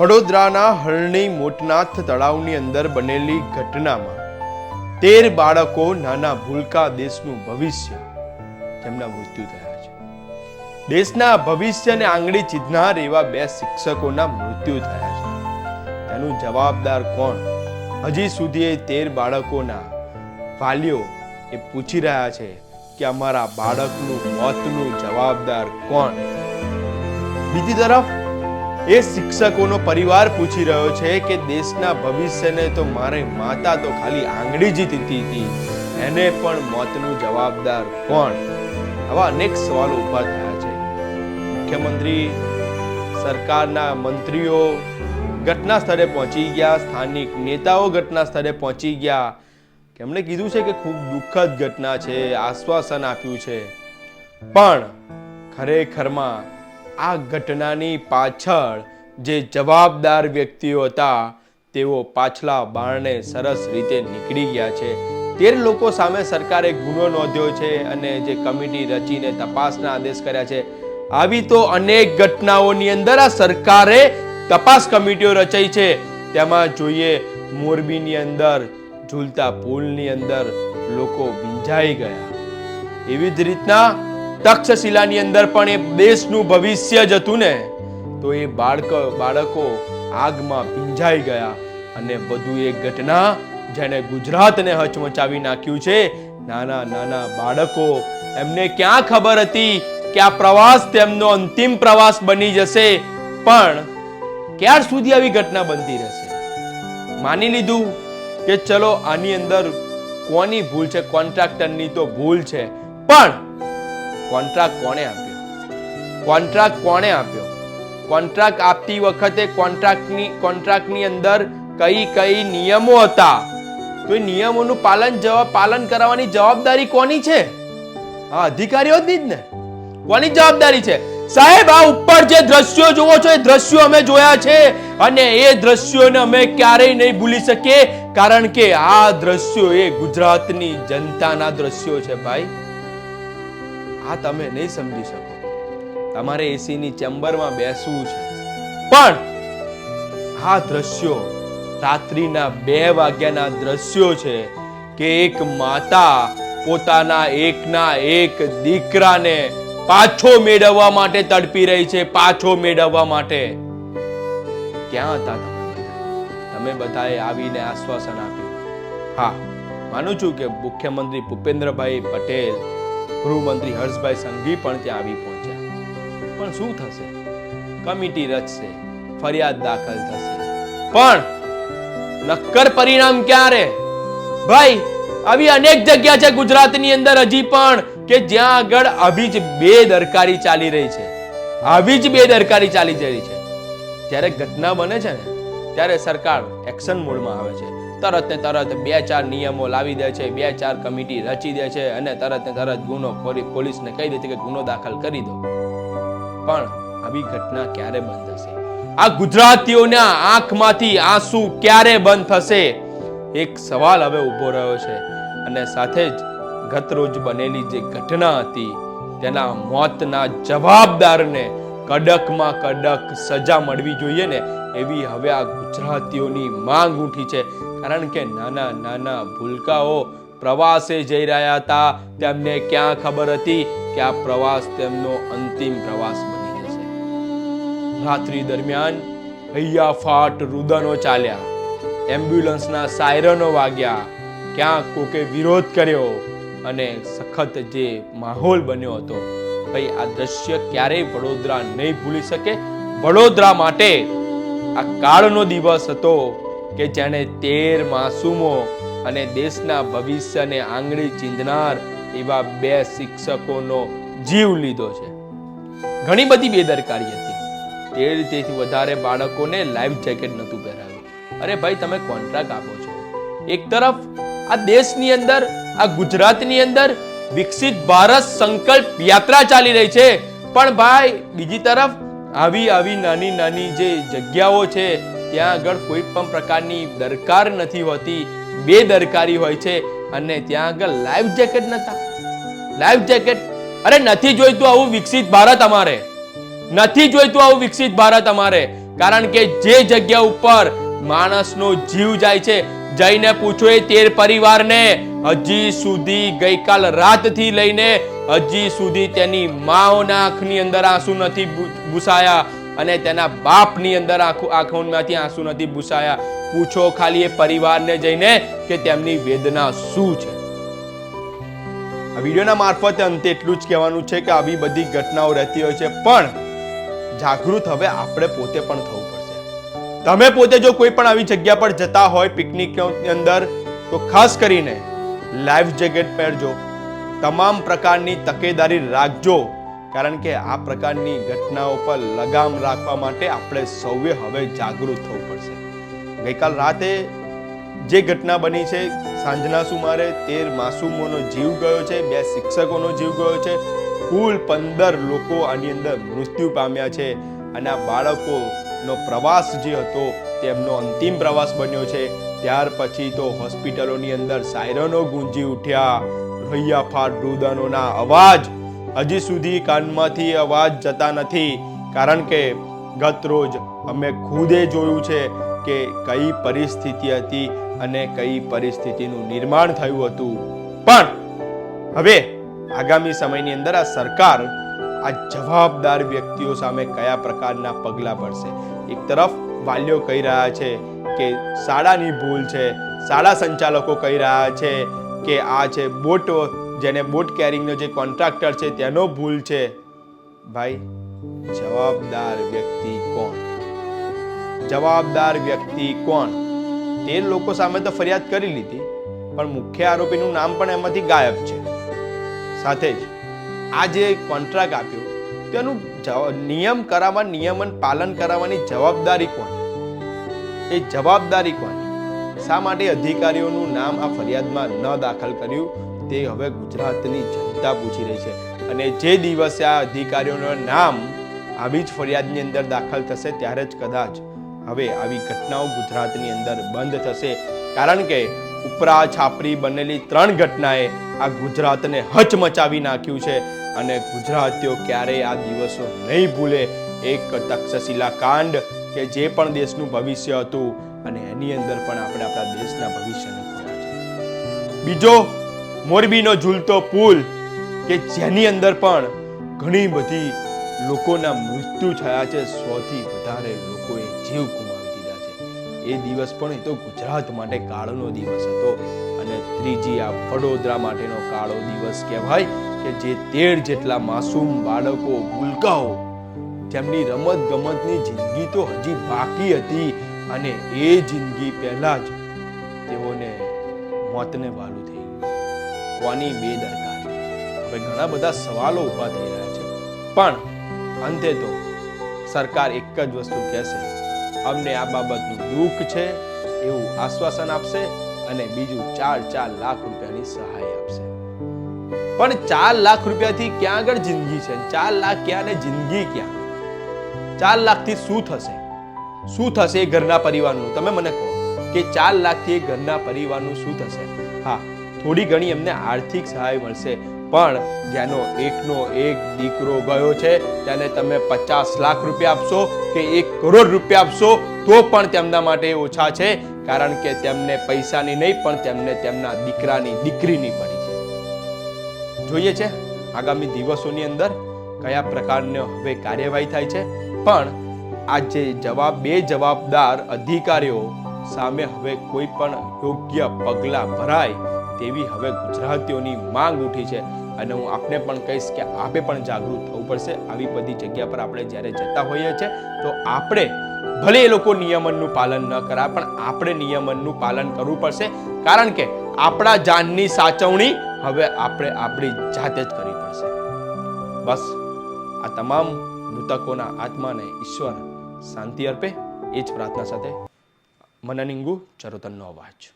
વડોદરાના હરણી મોટનાથ તળાવની અંદર બનેલી ઘટનામાં તેર બાળકો નાના ભૂલકા દેશનું ભવિષ્ય, તેમના મૃત્યુ થયા છે. દેશના ભવિષ્યને આંગળી ચીધનાર એવા બે શિક્ષકોના મૃત્યુ થયા છે. તેનું જવાબદાર કોણ? હજી સુધી એ તેર બાળકોના વાલીઓ એ પૂછી રહ્યા છે કે અમારા બાળકનું મોતનું જવાબદાર કોણ? બીજી તરફ એ શિક્ષકોનો પરિવાર પૂછી રહ્યો છે કે દેશના ભવિષ્યને તો મારે માતા તો ખાલી આંગળી જ હતી. એને પણ મોતનું જવાબદાર કોણ? આવા અનેક સવાલો ઊભા થયા છે. મુખ્યમંત્રી, સરકારના મંત્રીઓ ઘટના સ્થળે પહોંચી ગયા, સ્થાનિક નેતાઓ ઘટના સ્થળે પહોંચી ગયા. એમણે કીધું છે કે ખૂબ દુઃખદ ઘટના છે, આશ્વાસન આપ્યું છે. પણ ખરેખરમાં આ ઘટનાની પાછળ જે જવાબદાર વ્યક્તિઓ હતા, તેઓ પાછલા બારણે સરસ રીતે નીકળી ગયા છે. તેર લોકો સામે સરકારે ગુનો નોંધ્યો છે અને જે કમિટી રચીને તપાસના આદેશ કર્યા છે. આવી તો અનેક ઘટનાઓની અંદર આ સરકારે તપાસ કમિટીઓ રચાઈ છે. તેમાં જોઈએ, મોરબીની અંદર, ઝૂલતા પુલની અંદર લોકો ભીંજાઈ ગયા. એવી જ રીતના તક્ષશિલાની અંદર પણ એ દેશનું ભવિષ્ય જ હતું ને. તો એ બાળક, બાળકો આગમાં ભીંજાઈ ગયા અને બધું એક ઘટના જેને ગુજરાતને હચમચાવી નાખ્યું છે. નાના નાના બાળકો, એમને ક્યાં ખબર હતી કે આ પ્રવાસ તેમનો અંતિમ પ્રવાસ બની જશે? પણ ક્યાર સુધી આવી ઘટના બનતી રહેશે? માની લીધું કે ચલો આની અંદર કોની ભૂલ છે? કોન્ટ્રાક્ટરની તો ભૂલ છે. પણ કોન્ટ્રાક્ટ કોણે આપ્યો? કોન્ટ્રાક્ટ કોણે આપ્યો? કોન્ટ્રાક્ટ આપતી વખતે કોન્ટ્રાક્ટની કોન્ટ્રાક્ટની અંદર કઈ કઈ નિયમો હતા? તો એ નિયમોનું પાલન જવાબ પાલન કરાવવાની જવાબદારી કોની છે? આ અધિકારીઓની જ ને. કોની જવાબદારી છે? સાહેબ, આ ઉપર જે દ્રશ્યો જુઓ છો, એ દ્રશ્યો અમે જોયા છે. અને એ દ્રશ્યોને અમે ક્યારેય નહીં ભૂલી શકીએ. કારણ કે આ દ્રશ્યો એ ગુજરાતની જનતાના દ્રશ્યો છે, ભાઈ. આ તમે નહીં સમજી શકો. તમારે એસીની ચેમ્બરમાં બેસવું છે. પણ આ દ્રશ્યો રાત્રિના બે વાગ્યાના દ્રશ્યો છે કે એક માતા પોતાના એકના એક દીકરાને પાછો મેળવવા માટે તડપી રહી છે પાછો મેળવવા માટે. ક્યાં હતા તમે તમે બધાએ આવીને આશ્વાસન આપ્યું. હા માનું છું કે મુખ્યમંત્રી ભૂપેન્દ્રભાઈ પટેલ ગૃહમંત્રી હર્ષભાઈ સંઘવી પણ ત્યાં આવી પહોંચ્યા. પણ શું થશે? કમિટી રચશે, ફરિયાદ દાખલ થશે. પણ નક્કર પરિણામ ક્યારે? ભાઈ, આવી અનેક જગ્યા છે ગુજરાતની અંદર હજી પણ કે જ્યાં આગળ આવી જ બેદરકારી ચાલી રહી છે. આવી જ બેદરકારી ચાલી રહી છે. જ્યારે ઘટના બને છે ને, ત્યારે સરકાર એક્શન મોડમાં આવે છે. તરત ને તરત બે ચાર નિયમો લાવી દે છે, બે ચાર કમિટી રચી દે છે અને તરત ને તરત ગુનો પોલીસને કહી દે છે કે ગુનો દાખલ કરી દો. પણ આવી ઘટના ક્યારે બંધ થશે? આ ગુજરાતીઓના આંખમાંથી આંસુ ક્યારે બંધ થશે? એક સવાલ હવે ઊભો રહ્યો છે. અને સાથે જ ગત રોજ બનેલી જે ઘટના હતી, તેના મોતના જવાબદારને કડકમાં કડક સજા મળવી જોઈએ ને એવી હવે આ ગુજરાતીઓની માંગ ઉઠી છે. કારણ કે નાના નાના ભૂલકાઓ પ્રવાસે જઈ રહ્યા હતા. તેમને ક્યાં ખબર હતી કે આ પ્રવાસ તેમનો અંતિમ પ્રવાસ બની જશે રાત્રિ દરમિયાન હૈયાફાટ રુદનો ચાલ્યા. એમ્બ્યુલન્સના સાયરનો વાગ્યા. ક્યાં કોકે વિરોધ કર્યો અને સખત જે માહોલ બન્યો હતો, ભાઈ આ દ્રશ્ય ક્યારેય વડોદરા નહીં ભૂલી શકે? વડોદરા માટે આ કાળનો દિવસ હતો. કે જેણે તેર માસૂમો અને દેશના ભવિષ્યને આંગળી ચીંધનાર એવા બે શિક્ષકોનો જીવ લીધો છે. ઘણી બધી બેદરકારી હતી. તેર તેથી વધારે બાળકોને લાઈફ જેકેટ નહોતું પહેરાવ્યું. અરે ભાઈ, તમે કોન્ટ્રાક્ટ આપો છો. એક તરફ આ દેશની અંદર, આ ગુજરાતની અંદર વિકસિત ભારત સંકલ્પ યાત્રા ચાલી રહી છે. પણ ભાઈ, બીજી તરફ આવી આવી નાની નાની જે જગ્યાઓ છે ત્યાં આગળ કોઈ પણ પ્રકારની દરકાર નથી હોતી. બેદરકારી હોય છે અને ત્યાં આગળ લાઈફ જેકેટ નતા. લાઈફ જેકેટ, અરે નથી જોઈતું આવું વિકસિત ભારત અમારે. નથી જોઈતું આવું વિકસિત ભારત અમારે. કારણ કે જે જગ્યા ઉપર માણસનો જીવ જાય છે, જઈને પૂછો એ તેર પરિવારને, હજી સુધી ગઈકાલ રાતથી લઈને હજી સુધી તેની માઓના આંખની અંદર આંસુ નથી ભૂસાયા. અને તેના બાપની અંદર આખું આંખોમાંથી આંસુ નથી ભૂસાયા. પૂછો ખાલી એ પરિવારને જઈને કે તેમની વેદના શું છે. આ વિડીયોના મારફતે અંતે એટલું જ કહેવાનું છે કે આવી બધી ઘટનાઓ રહેતી હોય છે, પણ જાગૃત હવે આપણે પોતે પણ થવું પડશે. તમે પોતે જો કોઈ પણ આવી જગ્યા પર જતા હોય પિકનિકની અંદર, તો ખાસ કરીને લાઈફ જેકેટ પહેરજો. તમામ પ્રકારની તકેદારી રાખજો. કારણ કે આ પ્રકારની ઘટનાઓ પર લગામ રાખવા માટે આપણે સૌએ હવે જાગૃત થવું પડશે. ગઈકાલ રાતે જે ઘટના બની છે, સાંજના સુમારે તેર માસૂમોનો જીવ ગયો છે, બે શિક્ષકોનો જીવ ગયો છે. કુલ પંદર લોકો આની અંદર મૃત્યુ પામ્યા છે અને આ બાળકોનો પ્રવાસ જે હતો, તેમનો અંતિમ પ્રવાસ બન્યો છે. ત્યાર પછી તો હોસ્પિટલોની અંદર સાયરનો ગુંજી ઉઠ્યા, રૈયા ફાટ રુદનોના અવાજ હજી સુધી કાનમાંથી અવાજ જતા નથી, કારણ કે ગત રોજ અમે ખુદે જોયું છે કે કઈ પરિસ્થિતિ હતી અને કઈ પરિસ્થિતિનું નિર્માણ થયું હતું. પણ હવે આગામી સમયની અંદર આ સરકાર આ જવાબદાર વ્યક્તિઓ સામે કયા પ્રકારના પગલાં ભરશે? એક તરફ વાલીઓ કહી રહ્યા છે કે શાળાની ભૂલ છે, શાળા સંચાલકો કહી રહ્યા છે કે આ છે બોટ જેને બોટ કેરિંગનો જે કોન્ટ્રાક્ટર છે, તેનો ભૂલ છે. ભાઈ, જવાબદાર વ્યક્તિ કોણ? જવાબદાર વ્યક્તિ કોણ? તે લોકો સામે તો ફરિયાદ કરી લીધી, પણ મુખ્ય આરોપીનું નામ પણ એમાંથી ગાયબ છે. સાથે જ આ જે કોન્ટ્રાક્ટ આપ્યો, તેનું નિયમ કરાવવા નિયમન પાલન કરાવવાની જવાબદારી કોની એ જવાબદારી કોની શા માટે અધિકારીઓનું નામ આ ફરિયાદમાં ન દાખલ કર્યું? તે હવે ગુજરાતની જનતા પૂછી રહી છે. અને જે દિવસે આ અધિકારીઓનું નામ આવી જ ફરિયાદની અંદર દાખલ થશે ત્યારે જ કદાચ હવે આવી ઘટનાઓ ગુજરાતની અંદર બંધ થશે. કારણ કે ઉપરા છાપરી બનેલી ત્રણ ઘટનાએ આ ગુજરાતને હચમચાવી નાખ્યું છે. અને ગુજરાતીઓ ક્યારેય આ દિવસો નહીં ભૂલે. એક તક્ષશિલા કાંડ કે જે પણ દેશનું ભવિષ્ય હતું અને એની અંદર પણ આપણે આપણા દેશના ભવિષ્યને ખોયા છે. બીજો મોરબીનો ઝૂલતો પુલ કે જેની અંદર પણ ઘણી બધી લોકોના મૃત્યુ થયા છે, સૌથી વધારે લોકોએ જીવ ગુમાવી દીધા છે. એ દિવસ પણ એ તો ગુજરાત માટે કાળનો દિવસ હતો અને ત્રીજી આ વડોદરા માટેનો કાળો દિવસ કહેવાય કે જે તેર જેટલા માસૂમ બાળકો ભૂલકાઓ જેમની રમત ગમતની જિંદગી તો હજી બાકી હતી અને એ જિંદગી પહેલા જ તેઓને મોતને વાલું થઈ ગયું. કોની બેદરકારી હવે ઘણા બધા સવાલો ઊભા થઈ રહ્યા છે. પણ અંતે તો સરકાર એક જ વસ્તુ કહેશે. અમને આ બાબતનું દુઃખ છે, એવું આશ્વાસન આપશે અને બીજું ચાર ચાર લાખ રૂપિયાની સહાય આપશે. પણ ચાર લાખ રૂપિયાથી ક્યાં આગળ જિંદગી છે? ચાર લાખ ક્યાં ને જિંદગી ક્યાં? ચાર લાખથી શું થશે? શું થશે એ ઘરના પરિવારનું? તમે મને કહો કે ચાર લાખથી એ ઘરના પરિવારનું શું થશે? હા થોડી ઘણી એમને આર્થિક સહાય મળશે. પણ જેનો એકનો એક દીકરો ગયો છે, તેને તમે પચાસ લાખ રૂપિયા આપશો કે એક કરોડ રૂપિયા આપશો, તો પણ તેમના માટે ઓછા છે, કારણ કે તેમને પૈસાની નહીં, પણ તેમને તેમના દીકરાની, દીકરીની પડી છે. જોઈએ છે, આગામી દિવસોની અંદર કયા પ્રકારની હવે કાર્યવાહી થાય છે. પણ આ જે જવાબ, બે જવાબદાર અધિકારીઓ સામે હવે કોઈ પણ યોગ્ય પગલાં ભરાય તેવી હવે ગુજરાતીઓની માંગ ઉઠી છે. અને હું આપને પણ કહીશ કે આપે પણ જાગૃત થવું પડશે. આવી બધી જગ્યા પર આપણે જ્યારે જતા હોઈએ છીએ, તો આપણે ભલે એ લોકો નિયમનનું પાલન ન કરા પણ આપણે નિયમનનું પાલન કરવું પડશે. કારણ કે આપણા જાનની સાચવણી હવે આપણે આપણી જાતે જ કરવી પડશે. બસ, આ તમામ મૃતકોના આત્માને ઈશ્વર શાંતિ અર્પે. એ જ પ્રાર્થના સાથે. મનનિંગુ ચરોતનનો અવાજ.